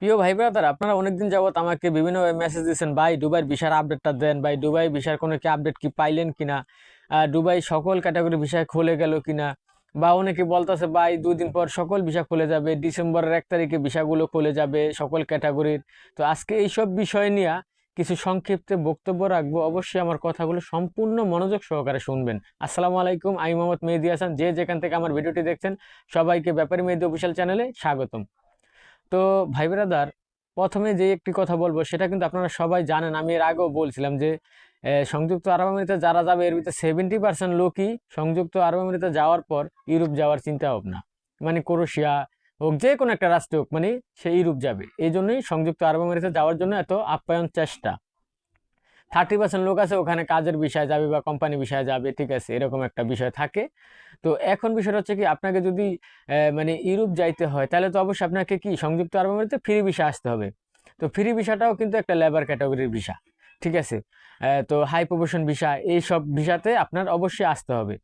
প্রিয় ভাই ব্রাদার, আপনারা অনেকদিন যাবত আমাকে বিভিন্ন মেসেজ দিচ্ছেন ভাই দুবাইয়ের ভিসার আপডেটটা দেন, ভাই, দুবাই ভিসার কোনো কি আপডেট কি পাইলেন কিনা? দুবাই সকল ক্যাটাগরি ভিসায় খুলে গেল কিনা? বা অনেকে বলতেছে, ভাই দুই দিন পর সকল ভিসা খুলে যাবে, ডিসেম্বরের এক তারিখে ভিসাগুলো খুলে যাবে সকল ক্যাটাগরির তো আজকে এইসব বিষয় নিয়ে কিছু সংক্ষিপ্তে বক্তব্য রাখব। অবশ্যই আমার কথাগুলো সম্পূর্ণ মনোযোগ সহকারে শুনবেন। আসসালামু আলাইকুম, আমি মোহাম্মদ মেহেদি হাসান। যে যেখান থেকে আমার ভিডিওটি দেখছেন, সবাইকে ব্যাপারী মেহেদি অফিসিয়াল চ্যানেলে স্বাগতম। তো ভাই ব্রাদার, প্রথমে যে একটি কথা বলব সেটা কিন্তু আপনারা সবাই জানেন, আমি এর আগেও বলছিলাম যে সংযুক্ত আরব আমিরাতে যারা যাবে এর ভিতরে সেভেন্টি পার্সেন্ট লোকই সংযুক্ত আরব আমিরাতে যাওয়ার পর ইউরোপ যাওয়ার চিন্তা ভাবনা। মানে ক্রোশিয়া হোক, যে কোনো একটা রাষ্ট্র হোক মানে সে ইউরোপ যাবে। এই জন্যই সংযুক্ত আরব আমিরাতে যাওয়ার জন্য এত আপ্যায়ন চেষ্টা। থার্টি পার্সেন্ট লোক আছে, ওখানে কাজের বিষয়ে যাবে বা কোম্পানি বিষয়ে যাবে, ঠিক আছে, এরকম একটা বিষয় থাকে। তো এখন বিষয়টা হচ্ছে কি, আপনাকে যদি মানে ইউরোপ যাইতে হয়, তাহলে তো অবশ্যই আপনাকে কি, সংযুক্ত আরব আমিরাতে ফ্রি ভিসা আসতে হবে। তো ফ্রি ভিসাটাও কিন্তু একটা লেবার ক্যাটাগরির ভিসা, ঠিক আছে? তো হাই প্রফেশন ভিসা এই সব ভিসাতে আপনার অবশ্যই আসতে হবে।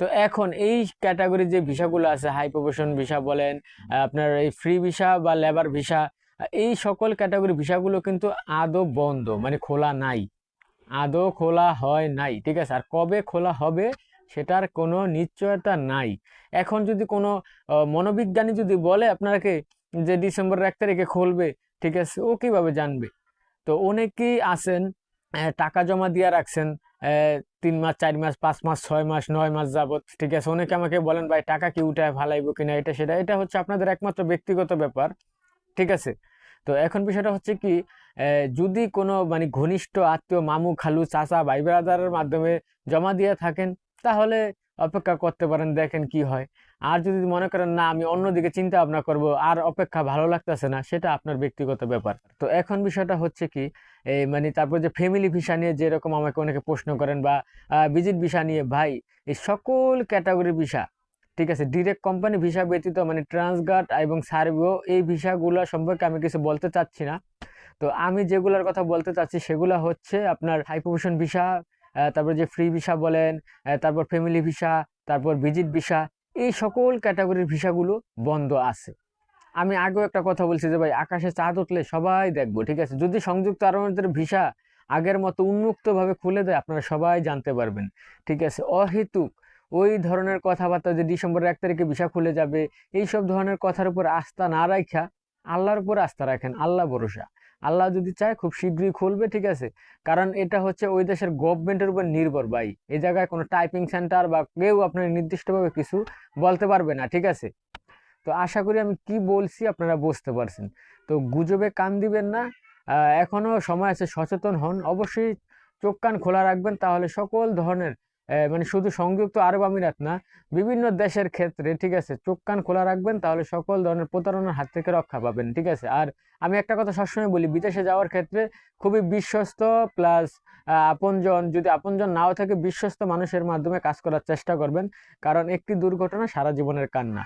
তো এখন এই ক্যাটাগরির যে ভিসাগুলো আছে হাই প্রফেশন ভিসা বলেন আপনার এই ফ্রি ভিসা বা লেবার ভিসা, এই সকল ক্যাটাগরি ভিসাগুলো কিন্তু আদৌ বন্ধ মানে খোলা নাই। আদৌ খোলা হয় নাই। ঠিক আছে, আর কবে খোলা হবে সেটার কোনো নিশ্চয়তা নাই। এখন যদি কোনো মনোবিজ্ঞানী যদি বলে আপনাকে যে ডিসেম্বরের এক তারিখে খুলবে, ঠিক আছে, ও কীভাবে জানবে? তো অনেকেই আছেন টাকা জমা দিয়ে রাখছেন তিন মাস, চার মাস, পাঁচ মাস, ছয় মাস, নয় মাস যাবত ঠিক আছে। অনেকে আমাকে বলেন, ভাই, টাকা কি উঠায়, ফালাইবো কিনা? এটা সেটা, এটা হচ্ছে আপনাদের একমাত্র ব্যক্তিগত ব্যাপার, ঠিক আছে? তো এখন বিষয়টা হচ্ছে কি যদি কোনো মানে ঘনিষ্ঠ আত্মীয়, মামু, খালু, চাচা, ভাই ব্রাদারের মাধ্যমে জমা দিয়ে থাকেন, তাহলে অপেক্ষা করতে পারেন, দেখেন কি হয়। আর যদি মনে করেন, না, আমি অন্যদিকে চিন্তা ভাবনা করব, আর অপেক্ষা ভালো লাগতেছে না সেটা আপনার ব্যক্তিগত ব্যাপার। তো এখন বিষয়টা হচ্ছে কি এই মানে তারপর যে ফ্যামিলি ভিসা নিয়ে যেরকম আমাকে অনেকে প্রশ্ন করেন বা ভিজিট ভিসা নিয়ে, ভাই, এই সকল ক্যাটাগরি ভিসা ঠিক আছে ডিরেক্ট কোম্পানি ভিসা ব্যতীত মানে ট্রান্সগার্ড এবং সার্ভিও এই ভিসাগুলো সম্পর্কে আমি কিছু বলতে চাচ্ছি না। তো আমি যেগুলোর কথা বলতে চাচ্ছি সেগুলো হচ্ছে আপনার হাই প্রফেশন ভিসা তারপর যে ফ্রি ভিসা বলেন তারপর ফ্যামিলি ভিসা তারপর ভিজিট ভিসা এই সকল ক্যাটাগরির ভিসাগুলো বন্ধ আছে। আমি আগেও একটা কথা বলছি যে ভাই, আকাশে চাঁদ উঠলে সবাই দেখব, ঠিক আছে? যদি সংযুক্ত আরব ভিসা আগের মতো উন্মুক্তভাবে খুলে দেয়, আপনারা সবাই জানতে পারবেন, ঠিক আছে? অহেতুক ওই ধরনের কথাবার্তা যে ডিসেম্বরের এক তারিখে ভিসা খুলে যাবে এই সব ধরনের কথার উপর আস্থা না রাখা আল্লাহর উপর আস্থা রাখেন আল্লাহ ভরসা। আল্লাহ যদি চায় খুব শীঘ্রই খুলবে ঠিক আছে? কারণ এটা হচ্ছে ওই দেশের গভর্নমেন্টের উপর নির্ভর ভাই। এই জায়গায় কোনো টাইপিং সেন্টার বা কেউ আপনার নির্দিষ্টভাবে কিছু বলতে পারবে না ঠিক আছে? তো আশা করি আমি কি বলছি আপনারা বুঝতে পারছেন। তো গুজবে কান দিবেন না আহ, এখনও সময় আছে সচেতন হন। অবশ্যই চোখ কান খোলা রাখবেন তাহলে সকল ধরনের মানে শুধু সংযুক্ত আরব আমিরাত না, বিভিন্ন দেশের ক্ষেত্রে, ঠিক আছে, চোখ কান খোলা রাখবেন, তাহলে সকল ধরনের প্রতারণার হাত থেকে রক্ষা পাবেন, ঠিক আছে? আর আমি একটা কথা সবসময় বলি, বিদেশে যাওয়ার ক্ষেত্রে খুবই বিশ্বস্ত প্লাস আপনজন, যদি আপনজন নাও থাকে, বিশ্বস্ত মানুষের মাধ্যমে কাজ করার চেষ্টা করবেন, কারণ একটি দুর্ঘটনা সারা জীবনের কান্না।